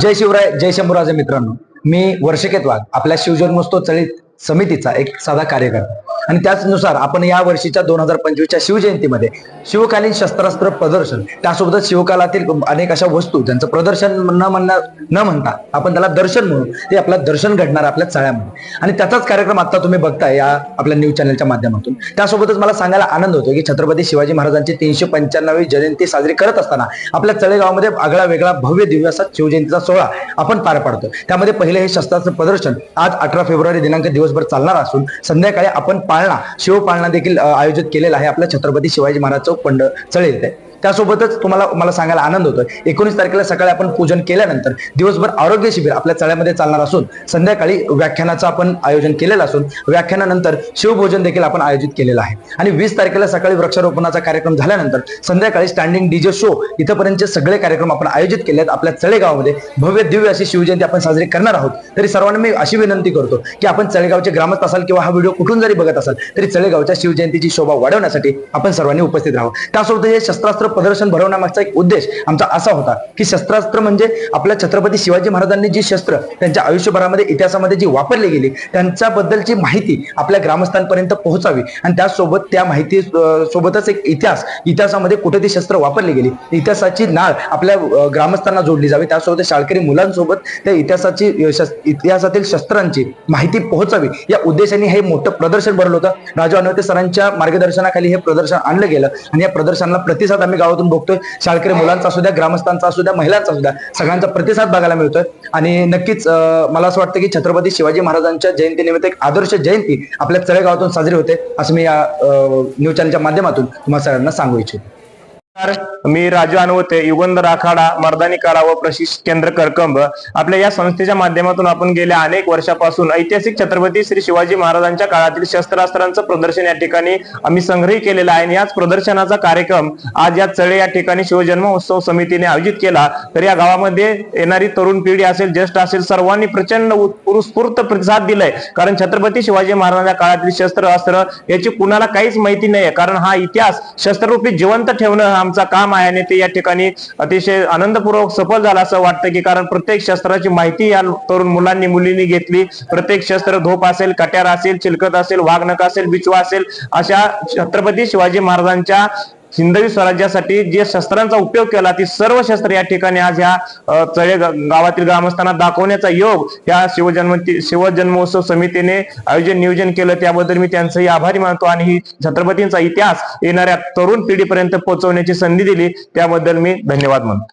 जय शिवराय जय शंभूराजे मित्रांनो. मी वर्षकेत वाघ आपल्या शिवजन्मोत्सव चळीत समितीचा एक साधा कार्यकर्ता. आणि त्याचनुसार आपण या वर्षीच्या दोन हजार पंचवीसच्या शिवजयंतीमध्ये शिवकालीन शस्त्रास्त्र प्रदर्शन त्यासोबतच शिवकालातील अनेक अशा वस्तू ज्यांचं प्रदर्शन न म्हणणं न म्हणता आपण त्याला दर्शन म्हणू ते आपलं दर्शन घडणार आपल्या चळ्यामध्ये. आणि त्याचाच कार्यक्रम आता तुम्ही बघताय या आपल्या न्यूज चॅनलच्या माध्यमातून. त्यासोबतच मला सांगायला आनंद होतो की छत्रपती शिवाजी महाराजांची तीनशे पंच्याण्णवी जयंती साजरी करत असताना आपल्या चळेगावामध्ये आगळा वेगळा भव्य दिव्य असा शिवजयंतीचा सोहळा आपण पार पाडतो त्यामध्ये पहिले हे शस्त्रास्त्र प्रदर्शन आज अठरा फेब्रुवारी दिनांक दिवसभर चालणार असून संध्याकाळी आपण पाळणा शिवपाळणा देखील आयोजित केलेला आहे आपल्या छत्रपती शिवाजी महाराज चौक पंड चळे येथे त्यासोबतच तुम्हाला मला सांगायला आनंद होतोय. एकोणीस तारखेला सकाळी आपण पूजन केल्यानंतर दिवसभर आरोग्य शिबिर आपल्या चळ्यामध्ये चालणार असून संध्याकाळी व्याख्यानाचं आपण आयोजन केलेलं असून व्याख्यानानंतर शिवभोजन देखील आपण आयोजित केलेलं आहे. आणि वीस तारखेला सकाळी वृक्षारोपणाचा कार्यक्रम झाल्यानंतर संध्याकाळी स्टँडिंग डीजे शो इथपर्यंतचे सगळे कार्यक्रम आपण आयोजित केले आहेत आपल्या चळेगावामध्ये. भव्य दिव्य अशी शिवजयंती आपण साजरी करणार आहोत. तरी सर्वांना मी अशी विनंती करतो की आपण चळेगावचे ग्रामस्थ असाल किंवा हा व्हिडिओ कुठून जरी बघत असाल तरी चळेगावच्या शिवजयंतीची शोभा वाढवण्यासाठी आपण सर्वांनी उपस्थित राहावं. त्यासोबत हे शस्त्रास्त्र प्रदर्शन भरवण्यामागचा एक उद्देश आमचा असा होता की शस्त्रास्त्र म्हणजे आपल्या छत्रपती शिवाजी महाराजांनी जी शस्त्र त्यांच्या आयुष्यभरामध्ये इतिहासामध्ये जी वापरली गेली त्यांच्याबद्दलची माहिती आपल्या ग्रामस्थांपर्यंत पोहोचावी. आणि त्यासोबत त्या माहिती सोबतच एक इतिहास इतिहासामध्ये कुठे ती शस्त्र वापरली गेली. इतिहासाची नाळ आपल्या ग्रामस्थांना जोडली जावी. त्यासोबत शाळकरी मुलांसोबत त्या इतिहासाची इतिहासातील शस्त्रांची माहिती पोहोचावी. या उद्देशाने हे मोठं प्रदर्शन भरलं होतं. राजू अनवते सरांच्या मार्गदर्शनाखाली हे प्रदर्शन आणलं गेलं. आणि या प्रदर्शनाला प्रतिसाद आम्ही गावातून बघतोय. शाळकरी मुलांचा असू द्या ग्रामस्थांचा असू द्या महिलांचा असू द्या सगळ्यांचा प्रतिसाद बघायला मिळतोय. आणि नक्कीच मला असं वाटतं की छत्रपती शिवाजी महाराजांच्या जयंतीनिमित्त एक आदर्श जयंती आपल्या चळेगावातून साजरी होते असं मी या न्यूज चॅनलच्या माध्यमातून तुम्हाला सगळ्यांना सांगू इच्छितो. मी राजू अनवते युगंधर आखाडा मर्दानी कला व प्रशिक्षण केंद्र करकंब. आपल्या या संस्थेच्या माध्यमातून आपण गेल्या अनेक वर्षापासून ऐतिहासिक छत्रपती श्री शिवाजी महाराजांच्या काळातील शस्त्रास्त्रांचं प्रदर्शन या ठिकाणी आम्ही संग्रही केलेला आहे. आणि याच प्रदर्शनाचा कार्यक्रम आज या चळे या ठिकाणी शिवजन्म उत्सव समितीने आयोजित केला. तर या गावामध्ये येणारी तरुण पिढी असेल ज्येष्ठ असेल सर्वांनी प्रचंड उत्स्फूर्त प्रतिसाद दिलाय. कारण छत्रपती शिवाजी महाराजांच्या काळातील शस्त्र अस्त्र याची कुणाला काहीच माहिती नाही कारण हा इतिहास शस्त्ररूपी जिवंत ठेवणं आमचा काम मायाने ते या ठिकाणी अतिशय आनंदपूर्वक सफल झाला असं वाटतं की कारण प्रत्येक शस्त्राची माहिती या तरुण मुलांनी मुलींनी घेतली. प्रत्येक शस्त्र धोप असेल कट्यार असेल चिलकत असेल वाघनक असेल बिचवा असेल अशा छत्रपती शिवाजी महाराजांच्या हिंदवी स्वराज्यासाठी जे शस्त्रांचा उपयोग केला ती सर्व शस्त्र या ठिकाणी आज ह्या चळे गावातील ग्रामस्थांना दाखवण्याचा योग या शिवजन्म शिवजन्मोत्सव समितीने आयोजन नियोजन केलं. त्याबद्दल मी त्यांचंही आभारी मानतो आणि ही छत्रपतींचा इतिहास येणाऱ्या तरुण पिढीपर्यंत पोहोचवण्याची संधी दिली. त्याबद्दल मी धन्यवाद मानतो.